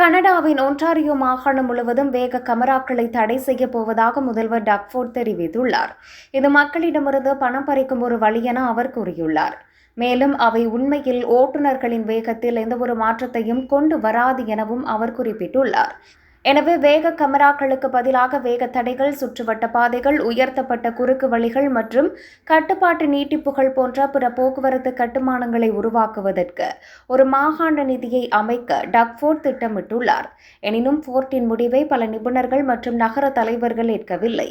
கனடாவின் ஒன்டாரியோ மாகாணம் முழுவதும் வேக கமராக்களை தடை செய்ய போவதாக முதல்வர் டக்ஃபோர்ட் தெரிவித்துள்ளார். இது மக்களிடமிருந்து பணம் பறிக்கும் ஒரு வழி என அவர் கூறியுள்ளார். மேலும் அவை உண்மையில் ஓட்டுநர்களின் வேகத்தில் எந்தவொரு மாற்றத்தையும் கொண்டு வராது எனவும் அவர் குறிப்பிட்டுள்ளார். எனவே வேக கமராக்களுக்கு பதிலாக வேக தடைகள் சுற்றுவட்ட பாதைகள் உயர்த்தப்பட்ட குறுக்கு வழிகள் மற்றும் கட்டுப்பாட்டு நீட்டிப்புகள் போன்ற பிற போக்குவரத்து கட்டுமானங்களை உருவாக்குவதற்கு ஒரு மாகாண நிதியை அமைக்க டக்ஃபோர்ட் திட்டமிட்டுள்ளார். எனினும் ஃபோர்ட்டின் முடிவை பல நிபுணர்கள் மற்றும் நகர தலைவர்கள் ஏற்கவில்லை.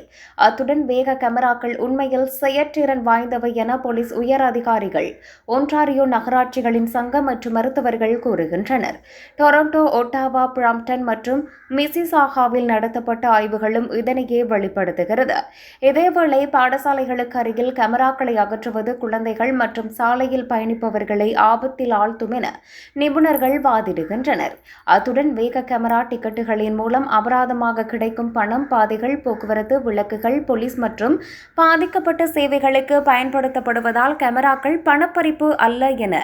அத்துடன் வேக கமராக்கள் உண்மையில் செயற்றிறன் வாய்ந்தவை என போலீஸ் உயர் அதிகாரிகள் ஒன்டாரியோ நகராட்சிகளின் சங்கம் மற்றும் மருத்துவர்கள் கூறுகின்றனர். டொரண்டோ ஒட்டாவா பிராம்டன் மற்றும் மிசிசாகாவில் நடத்தப்பட்ட ஆய்வுகளும் இதனையே வெளிப்படுத்துகிறது. இதேவேளை பாடசாலைகளுக்கு அருகில் கேமராக்களை அகற்றுவது குழந்தைகள் மற்றும் சாலையில் பயணிப்பவர்களை ஆபத்தில் ஆழ்த்தும் என நிபுணர்கள் வாதிடுகின்றனர். அத்துடன் வேக கேமரா டிக்கெட்டுகளின் மூலம் அபராதமாக கிடைக்கும் பணம் பாதைகள் போக்குவரத்து விளக்குகள் போலீஸ் மற்றும் பாதிக்கப்பட்ட சேவைகளுக்கு பயன்படுத்தப்படுவதால் கேமராக்கள் பணப்பறிப்பு அல்ல என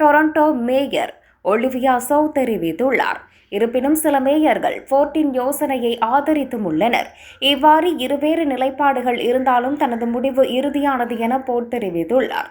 டொரண்டோ மேயர் ஒலிவியா சோ தெரிவித்துள்ளார். இருப்பினும் சில மேயர்கள் ஃபோர்ட்டின் யோசனையை ஆதரித்தும் உள்ளனர். இவ்வாறு இருவேறு நிலைப்பாடுகள் இருந்தாலும் தனது முடிவு இறுதியானது என போர்ட் தெரிவித்துள்ளார்.